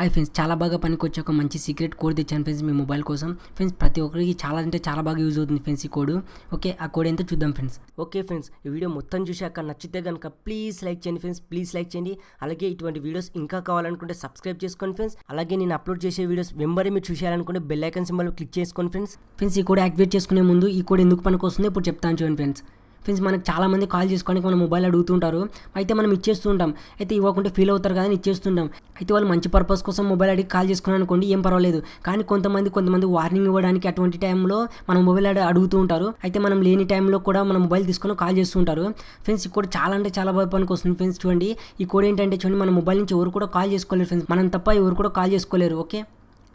Hi friends చాలా బాగా పనికొచ్చే ఒక మంచి సీక్రెట్ కోడ్ తెచ్చాను ఫ్రెండ్స్ మీ మొబైల్ కోసం. ఫ్రెండ్స్ ప్రతి ఒక్కరికి చాలా అంటే చాలా బాగా యూజ్ అవుతుంది ఫ్రెండ్స్ ఈ కోడ్ ఓకే ఆ కోడ్ ఏంటో చూద్దాం ఫ్రెండ్స్ ఓకే ఫ్రెండ్స్ ఈ వీడియో మొత్తం చూశాక నచ్చితే కనుక ప్లీజ్ లైక్ చేయండి ఫ్రెండ్స్ ప్లీజ్ లైక్ చేయండి. అలాగే ఇటువంటి వీడియోస్ ఇంకా కావాలనుకుంటే సబ్స్క్రైబ్ చేసుకోండి ఫ్రెండ్స్ అలాగే నేను అప్లోడ్ చేసే వీడియోస్ వెంబడి మీరు చూసేయాలనుకుంటే బెల్ ఐకన్ సింబల్ క్లిక్ చేసుకోండి ఫ్రెండ్స్ ఫ్రెండ్స్ ఈ కోడ్ యాక్టివేట్ చేసుకునే ముందు ఈ కోడ్ ఎందుకు పనికొస్తుందో? ఇప్పుడు చెప్తాను చూడండి ఫ్రెండ్స్ ఫ్రెండ్స్ మనకు చాలామంది కాల్ చేసుకోవడానికి మన మొబైల్ అడుగుతుంటారు. అయితే మనం ఇచ్చేస్తూ ఉంటాం అయితే ఇవ్వకుంటే ఫీల్ అవుతారు కదా అని ఇచ్చేస్తుంటాం. అయితే వాళ్ళు మంచి పర్పస్ కోసం మొబైల్ అడిగి కాల్ చేసుకున్నాను అనుకోండి ఏం పర్వాలేదు. కానీ కొంతమంది కొంతమంది వార్నింగ్ ఇవ్వడానికి అటువంటి టైంలో మన మొబైల్ అడి అడుగుతూ ఉంటారు అయితే మనం లేని టైంలో కూడా మన మొబైల్ తీసుకొని కాల్ చేస్తుంటారు. ఫ్రెండ్స్ ఈ కోడ్ చాలా అంటే చాలా బాగా పనికి వస్తుంది. ఫ్రెండ్స్ చూడండి. ఈ కోడ్ ఏంటంటే చూడండి మన మొబైల్ నుంచి ఎవరు కూడా కాల్ చేసుకోలేరు. ఫ్రెండ్స్ మనం తప్ప ఎవరు కూడా కాల్ చేసుకోలేరు. ఓకే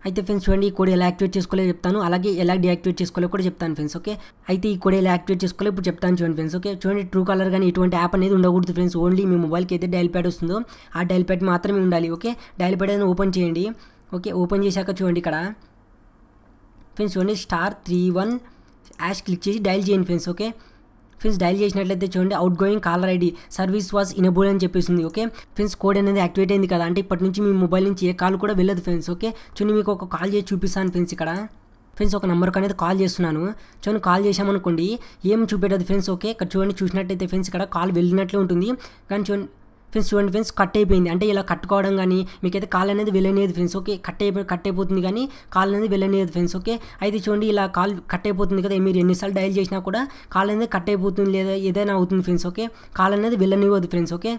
అయితే ఫ్రెండ్స్ చూడండి ఈ కోడ్ ఎలా యాక్టివేట్ చేసుకోలేదు చెప్తాను. అలాగే ఎలా డియాక్టివేట్ చేసుకోలేదు కూడా చెప్తాను ఫ్రెండ్స్ ఓకే? అయితే ఈ కోడ్ ఎలా యాక్టివేట్ చేసుకోలేదు ఇప్పుడు చెప్తాను చూడండి ఫ్రెండ్స్ ఓకే? చూడండి ట్రూ కలర్ కానీ ఇటువంటి యాప్ అనేది ఉండకూడదు ఫ్రెండ్స్ ఓన్లీ మీ మొబైల్కి అయితే డైల్ ప్యాడ్ వస్తుందో ఆ డైల్ ప్యాడ్ మాత్రమే ఉండాలి ఓకే? డైల్ ప్యాడ్ అనేది ఓపెన్ చేయండి ఓకే? ఓపెన్ చేశాక చూడండి ఇక్కడ. ఫ్రెండ్స్ చూడండి star three one hash click చేసి డైల్ చేయండి ఫ్రెండ్స్ ఓకే? ఫ్రెండ్స్ డైల్ చేసినట్లయితే చూడండి outgoing caller ID service was enabled అని చెప్పేసింది ఓకే ఫ్రెండ్స్ కోడ్ అనేది యాక్టివేట్ అయింది కదా అంటే ఇప్పటి నుంచి మీ మొబైల్ నుంచి ఏ కాల్ కూడా వెళ్ళదు ఫ్రెండ్స్ ఓకే చూడండి మీకు ఒక కాల్ చేసి చూపిస్తాను ఫ్రెండ్స్ ఇక్కడ. ఫ్రెండ్స్ ఒక నెంబర్కి అనేది కాల్ చేస్తున్నాను. చూడండి కాల్ చేశామనుకోండి ఏం చూపెట్టదు ఫ్రెండ్స్ ఓకే ఇక్కడ చూడండి చూసినట్టయితే ఫ్రెండ్స్ ఇక్కడ కాల్ వెళ్ళినట్లే ఉంటుంది. కానీ చూడండి ఫ్రెండ్స్ చూడండి ఫ్రెండ్స్ కట్ అయిపోయింది అంటే ఇలా కట్టుకోవడం కానీ మీకైతే కాల్ అనేది వెళ్ళనేది ఫ్రెండ్స్ ఓకే? కట్ అయిపోయి కట్ అయిపోతుంది కానీ కాల్ అనేది వెళ్ళనేది ఫ్రెండ్స్ ఓకే? అయితే చూడండి ఇలా కాల్ కట్ అయిపోతుంది కదా మీరు ఎన్నిసార్లు డైల్ చేసినా కూడా కాల్ అనేది కట్ అయిపోతుంది లేదా ఏదైనా అవుతుంది ఫ్రెండ్స్ ఓకే? కాల్ అనేది వెళ్ళనివ్వదు ఫ్రెండ్స్ ఓకే?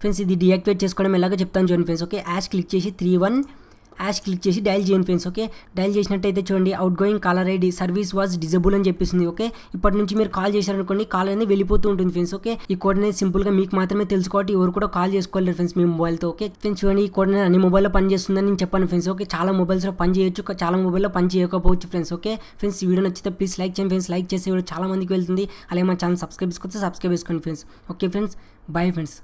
ఫ్రెండ్స్ ఇది డియాక్టివేట్ చేసుకోవడం ఎలాగో చెప్తాను చూడండి ఫ్రెండ్స్ ఓకే? యాష్ క్లిక్ చేసి త్రీ వన్ యాష్ క్లిక్ చేసి డైల్ చేయండి ఫ్రెండ్స్ ఓకే? డైల్ చేసినట్టయితే చూడండి outgoing caller ID service was disable అని చెప్పేసింది ఓకే? ఇప్పటి నుంచి మీరు కాల్ చేశారనుకోండి కాల్ అనేది వెళ్ళిపోతూ ఉంటుంది ఫ్రెండ్స్ ఓకే? ఈ కోడ్ అనేది సింపుల్గా మీకు మాత్రమే తెలుసుకోవాలి ఎవరు కూడా కాల్ చేసుకోలేరు ఫ్రెండ్స్ మీ మొబైల్తో ఓకే? ఫ్రెండ్స్ చూడండి ఈ కోడ్ అనేది అన్ని మొబైల్లో పనిచేస్తుందని నేను చెప్పాను ఫ్రెండ్స్ ఓకే? చాలా మొబైల్స్లో పని చేయొచ్చు చాలా మొబైల్లో పని చేయకపోవచ్చు ఫ్రెండ్స్ ఓకే? ఫ్రెండ్స్ ఈ వీడియో నచ్చితే ప్లీజ్ లైక్ చేయండి ఫ్రెండ్స్ లైక్ చేసే వీడియో చాలా మందికి వెళ్తుంది. అలాగే మా ఛానల్ సబ్స్క్రైబ్ చేసుకొస్తే సబ్స్క్రైబ్ చేసుకోండి friends okay friends? Bye friends